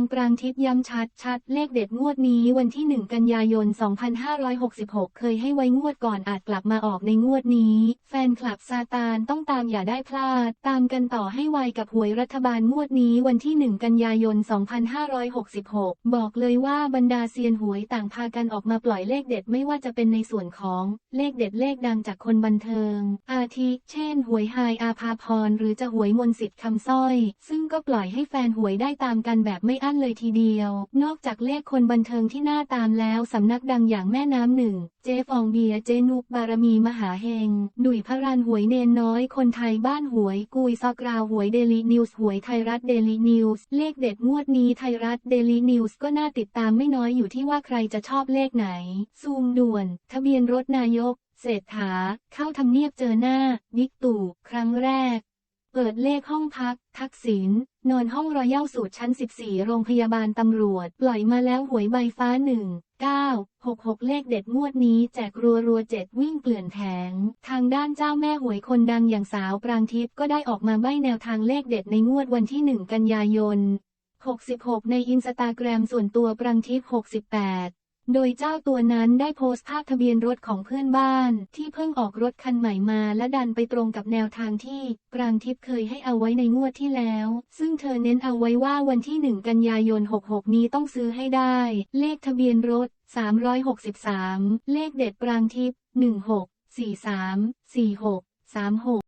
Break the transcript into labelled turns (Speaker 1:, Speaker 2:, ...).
Speaker 1: างปรางทิพย์ย้ำชัดชัดเลขเด็ดงวดนี้วันที่ 1 กันยายน 2566 เคยให้ไว้งวดก่อนอาจกลับมาออกในงวดนี้ แฟนคลับซาตานต้องตามอย่าได้พลาด ตามกันต่อให้ไวกับหวยรัฐบาลงวดนี้วันที่ 1 กันยายน 2566 บอกเลยว่าบรรดาเซียนหวยต่างพากันออกมาปล่อยเลขเด็ดไม่ว่าจะเป็นในส่วนของเลขเด็ดเลขดังจากคนบันเทิง อาทิ เช่น หวยไฮอาภาพรหรือจะหวยมนต์สิทธิ์คำสร้อย ซึ่งก็ปล่อยให้แฟนหวยได้ตามกันแบบไม่อันเลยทีเดียว นอกจากเลขคนบันเทิงที่น่าตามแล้วสำนักดังอย่างแม่น้ำหนึ่ง เจฟองเบียเจนุกบารมีมหาเฮงหนุ่ยพระรันหวยเนนน้อยคนไทยบ้านหวย กุยซอกราวหวยเดลีนิวส์หวยไทยรัฐเดลีนิวส์เลขเด็ดงวดนี้ไทยรัฐเดลีนิวส์ก็น่าติดตามไม่น้อยอยู่ที่ว่าใครจะชอบเลขไหน ซูมด่วน ทะเบียนรถนายกเศรษฐาเข้าทำเนียบเจอหน้าบิ๊กตู่ ครั้งแรก เปิดเลขห้องพัก ทักษิณนอนห้องรอยัลสูตรชั้น 14 โรงพยาบาลตำรวจ ปล่อยมาแล้วหวยใบฟ้า1 9 6 6 เลขเด็ดงวดนี้แจกรัวรัวเจ็ดวิ่งเกลื่อนแผง ทางด้านเจ้าแม่หวยคนดังอย่างสาวปรางทิพย์ก็ได้ออกมาใบ้แนวทางเลขเด็ดในงวดวันที่ 1 กันยายน 66 ในอินสตาแกรมส่วนตัวปรางทิพย์68 โดยเจ้าตัวนั้นได้โพสต์ภาพทะเบียนรถของเพื่อนบ้าน ที่เพิ่งออกรถคันใหม่มาและดันไปตรงกับแนวทางที่ปรางทิพย์เคยให้เอาไว้ในงวดที่แล้ว ซึ่งเธอเน้นเอาไว้ว่าวันที่ 1 กันยายน 66 นี้ต้องซื้อให้ได้ เลขทะเบียนรถ 363 เลขเด็ดปรางทิพย์ 16 43 46 36